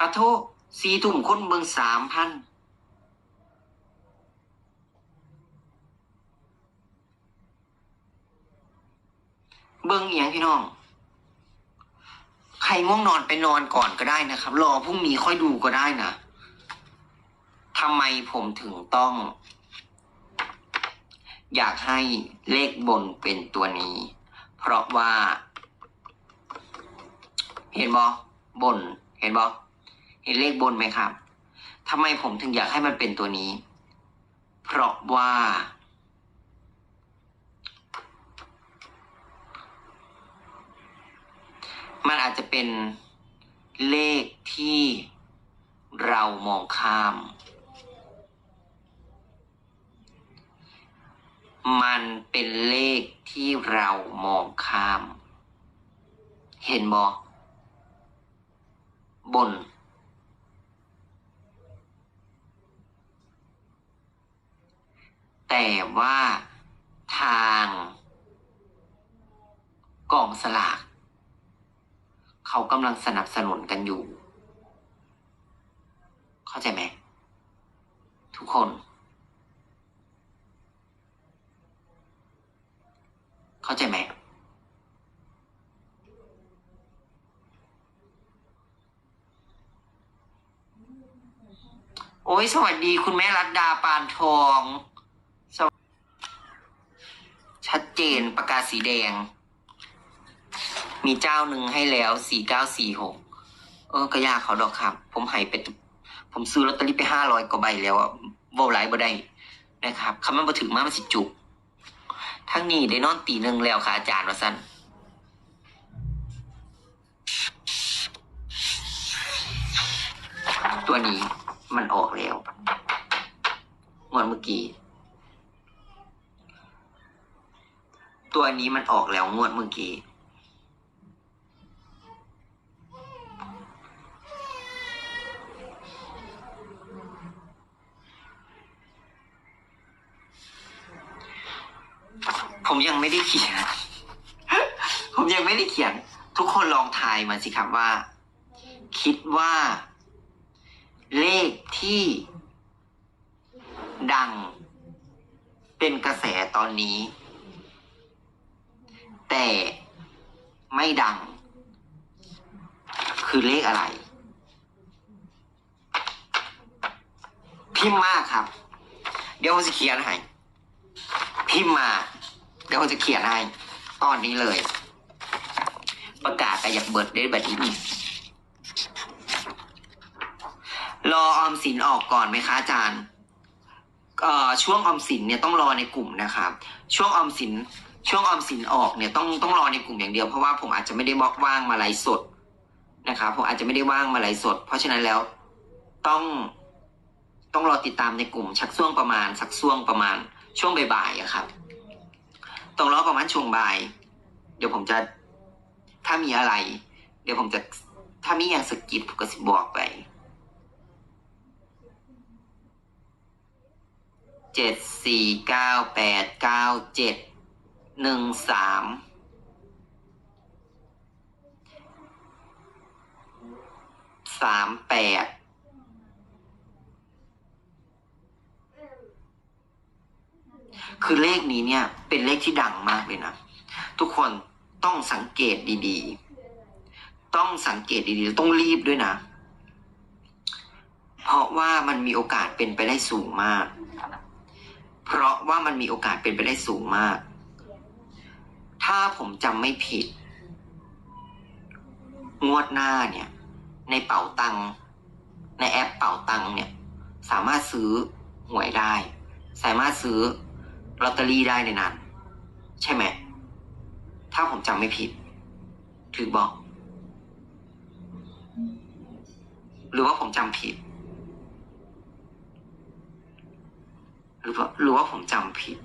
อะโทษสี่ทุ่มคนเบิ่งสามพันเบิ่งเอียงพี่น้อง ใครง่วงนอนไปนอนก่อนก็ได้นะครับ รอพรุ่งนี้ค่อยดูก็ได้นะทำไมผมถึงต้อง อยากให้เลขบนเป็นตัวนี้ เพราะว่า เห็นบอบน เห็นบอ เห็นเลขบนไหมครับทำไมผมถึงอยากให้มันเป็นตัวนี้ เพราะว่า มันอาจจะเป็นเลขที่เรามองข้าม มันเป็นเลขที่เรามองข้าม เห็นบอบน แต่ว่าทางกองสลากเขากำลังสนับสนุนกันอยู่ เข้าใจไหม ทุกคน เข้าใจไหม โอ้ยสวัสดีคุณแม่รัตดาปานทอง ชัดเจนประกาศสีแดง มีเจ้าหนึ่งให้แล้วสี่เก้าสี่หกเออก็ยากเขาดอกครับ ผมให้ไป ผมซื้อลอตเตอรี่ไปห้าร้อยกว่าใบแล้วอะเวาไลบ่ได้นะครับคำมันมาถึงมามันสิจุก ทั้งนี้ได้นอนตีหนึ่งแล้วค่ะอาจารย์ว่าสั้นตัวนี้มันออกแล้วงวดเมื่อกี้ ตัวนี้มันออกแล้วงวดเมื่อกี้ ผมยังไม่ได้เขียน ผมยังไม่ได้เขียน ทุกคนลองทายมาสิครับว่า คิดว่า เลขที่ ดัง เป็นกระแสตอนนี้ แต่ไม่ดัง คือเลขอะไร พิมพ์มาครับ เดี๋ยวผมจะเขียนให้ พิมพ์มา เดี๋ยวผมจะเขียนให้ ตอนนี้เลย ประกาศแต่อยากเบิดได้แบบนี้รอออมสินออกก่อนไหมคะอาจารย์ช่วงออมสินเนี่ยต้องรอในกลุ่มนะครับ ช่วงออมสิน ช่วงออมสินออกเนี่ยต้องต้องรอในกลุ่มอย่างเดียวเพราะว่าผมอาจจะไม่ได้บอกว่างมาไลฟ์สดนะครับผมอาจจะไม่ได้ว่างมาไลฟ์สด เพราะฉะนั้นแล้วต้องต้องรอติดตามในกลุ่มชักช่วงประมาณสักช่วงประมาณช่วงบ่ายๆอะครับต้องรอประมาณช่วงบ่าย เดี๋ยวผมจะถ้ามีอะไร เดี๋ยวผมจะถ้ามีอย่างสกิดผมก็สิบอกไปเจ็ดสี่เก้าแปดเก้าเจ็ด หนึ่งสามสามแปดคือเลขนี้เนี่ย เป็นเลขที่ดังมากเลยนะ ทุกคนต้องสังเกตดีๆ ต้องสังเกตดีๆ ต้องรีบด้วยนะ เพราะว่ามันมีโอกาสเป็นไปได้สูงมาก เพราะว่ามันมีโอกาสเป็นไปได้สูงมาก ถ้าผมจำไม่ผิด งวดหน้าเนี่ย ในเป๋าตังในแอปเป๋าตังเนี่ย สามารถซื้อหวยได้ สามารถซื้อลอตเตอรี่ได้ในนั้น ใช่ไหม ถ้าผมจำไม่ผิด ถือบอก หรือว่าผมจำผิด หรือว่าหรือว่าผมจำผิด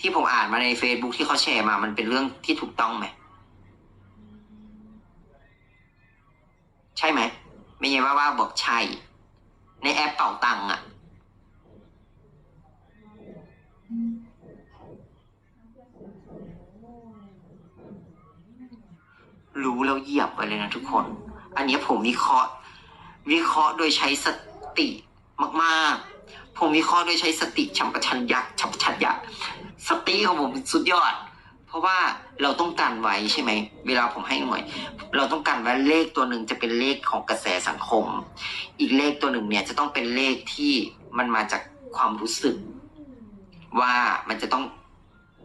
ที่ผมอ่านมาใน Facebook ที่เขาแชร์มามันเป็นเรื่องที่ถูกต้องไหม ใช่ไหม ไม่ใช่ว่าว่าบอกใช่ ในแอปเป่าตังอะรู้แล้วเหยียบไปเลยนะทุกคน อันนี้ผมวิเคราะห์ วิเคราะห์โดยใช้สติมาก ๆ ผมวิเคราะห์โดยใช้สติฉับชัญญะฉับชัญญะ สติของผมสุดยอด เพราะว่าเราต้องการไว้ใช่ไหม เวลาผมให้หน่วย เราต้องการว่าเลขตัวหนึ่งจะเป็นเลขของกระแสสังคม อีกเลขตัวหนึ่งเนี่ยจะต้องเป็นเลขที่มันมาจากความรู้สึก ว่ามันจะต้อง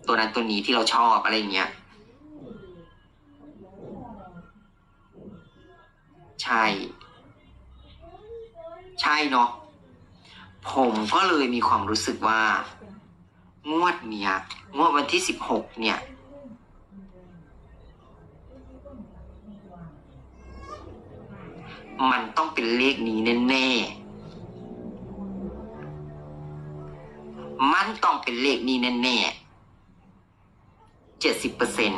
ตัวนั้นตัวนี้ที่เราชอบอะไรอย่างเงี้ยใช่ ใช่เนาะผมก็เลยมีความรู้สึกว่า งวดเนี้ยงวดวันที่สิบหกเนี่ยมันต้องเป็นเลขนี้แน่ๆ มันต้องเป็นเลขนี้แน่ๆเจ็ดสิบเปอร์เซ็น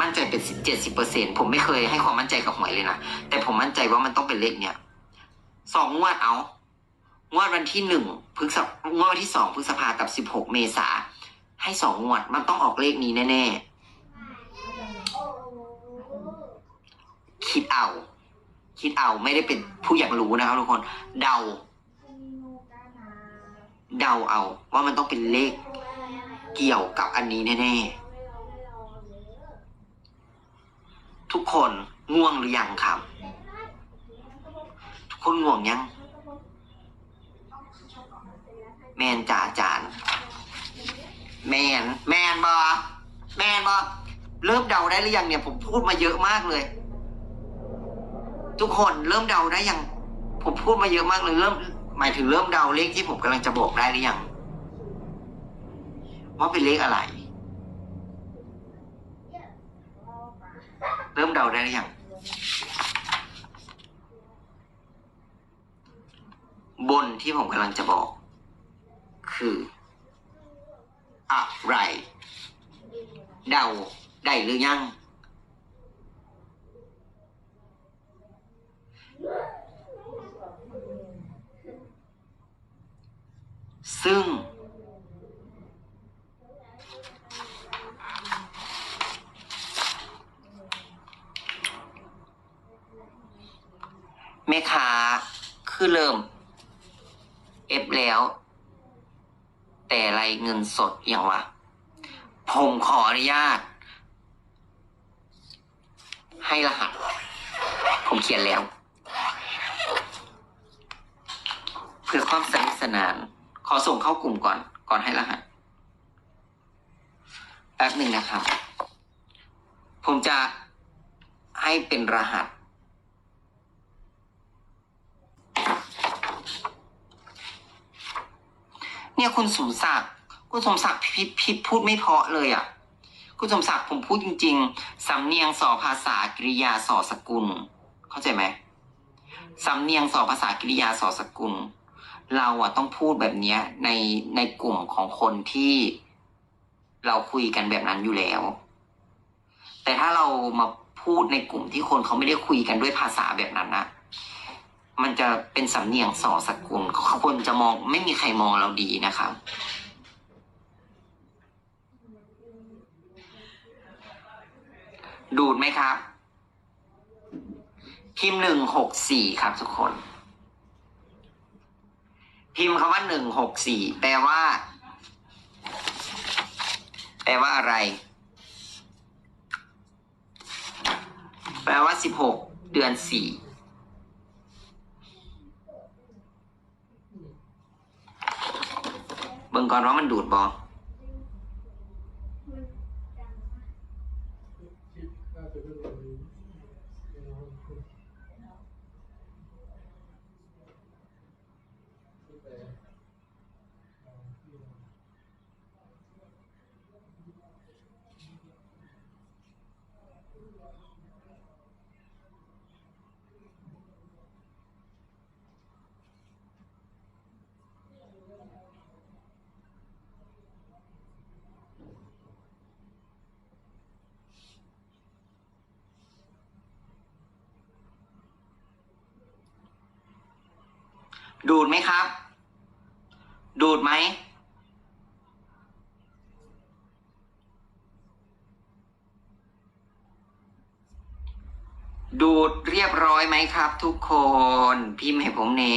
มั่นใจเป็นเจ็ดสิบเปอร์เซ็นผมไม่เคยให้ความมั่นใจกับหวยเลยนะ แต่ผมมั่นใจว่ามันต้องเป็นเลขเนี้ยสองงวดเอา งวดวันที่หนึ่งพฤษภงวดวันที่สองพฤษภากับสิบหกเมษาให้สองงวดมันต้องออกเลขนี้แน่ๆ คิดเอา คิดเอาไม่ได้เป็นผู้อยากรู้นะครับทุกคน เดา เดาเอา ว่ามันต้องเป็นเลขเกี่ยวกับอันนี้แน่ๆ ทุกคนง่วงหรือยังครับ ทุกคนง่วงยัง แมนจ่าจารย์แมนแมนบอแมนบอเริ่มเดาได้หรือยังเนี่ย ผมพูดมาเยอะมากเลย ทุกคนเริ่มเดาได้ยัง ผมพูดมาเยอะมากเลยเริ่ม หมายถึงเริ่มเดาเลขที่ผมกำลังจะบอกได้หรือยังว่าเป็นเลขอะไร เริ่มเดาได้หรือยังบนที่ผมกำลังจะบอก คือ อะไร เดาได้หรือยัง ซึ่ง แม่ค้าคือเริ่ม เอฟแล้ว แต่ไรเงินสดอย่างวะ ผมขออนุญาต ให้รหัส ผมเขียนแล้ว เพื่อความสนุกสนาน ขอส่งเข้ากลุ่มก่อน ก่อนให้รหัส แป๊บหนึ่งนะครับ ผมจะให้เป็นรหัส เนี่ยคุณสมศักดิ์คุณสมศักดิ์พิพิพูดไม่เพาะเลยอะ คุณสมศักดิ์ผมพูดจริง ๆ สำเนียงสอภาษากริยาสอสกุล เข้าใจไหมสำเนียงสอภาษากริยาสอสกุล เราอะต้องพูดแบบเนี้ยในในกลุ่มของคนที่เราคุยกันแบบนั้นอยู่แล้ว แต่ถ้าเรามาพูดในกลุ่มที่คนเขาไม่ได้คุยกันด้วยภาษาแบบนั้นนะ มันจะเป็นสำเนียงสอสกุลคนจะมองไม่มีใครมองเราดีนะครับดูดไหมครับ พิมพ์หนึ่งหกสี่ครับทุกคน พิมพ์คำว่าหนึ่งหกสี่แปลว่า แปลว่าอะไร แปลว่าสิบหกเดือนสี่เบิ่งก่อนว่ามันดูดบอ ดูดไหมครับ ดูดไหม ดูดเรียบร้อยไหมครับ ทุกคน พิมพ์ให้ผมเน่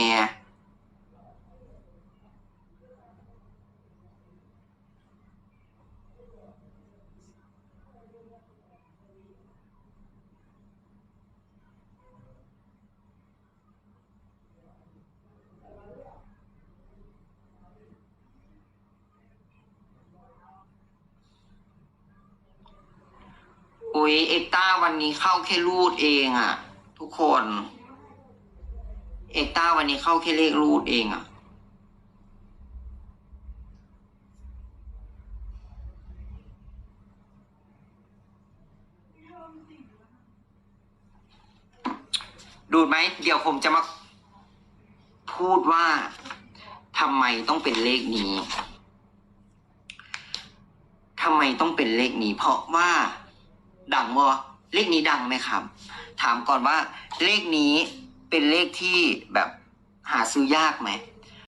อุ้ยเอกต้าวันนี้เข้าแค่รูดเองอะทุกคน เอกต้าวันนี้เข้าแค่เลขรูดเองอะดูดไหม เดี๋ยวผมจะมาพูดว่าทำไมต้องเป็นเลขนี้ทำไมต้องเป็นเลขนี้ เพราะว่า ดังวะเลขนี้ดังไหมครับ ถามก่อนว่าเลขนี้เป็นเลขที่แบบหาซื้อยากไหม